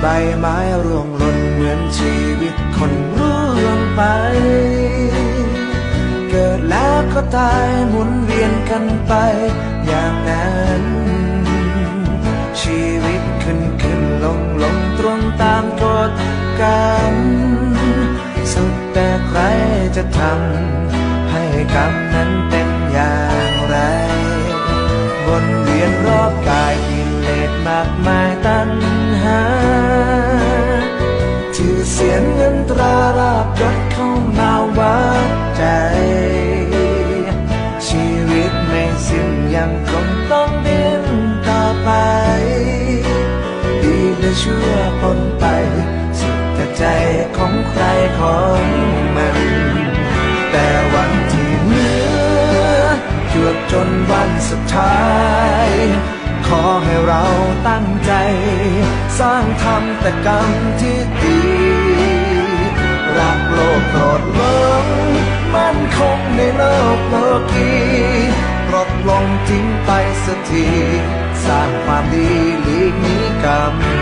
ใบไม้ร่วงหล่นเหมือนชีวิตคนร่วงไป เกิดแล้วก็ตายหมุนเวียนกันไป อย่างนั้น ชีวิตขึ้นขึ้นลงลงตรงตามกฎกรรมสุดแต่ใครจะทำให้กรรมนั้นเป็นอย่าง สียงเงินตราราบยศเข้ามาวัดใจ ชีวิตไม่สิ้นยังคงต้องเดินต่อไป ดีและชั่วปนไป สุดแต่ใจของใครของมัน แต่วันที่เหลือจวบจนวันสุดท้ายขอให้เราตั้งใจ สร้างทำแต่กรรมที่ โลกโลกีปลดลงทิ้งไปสักที สร้างความดีหลีกนีกรรม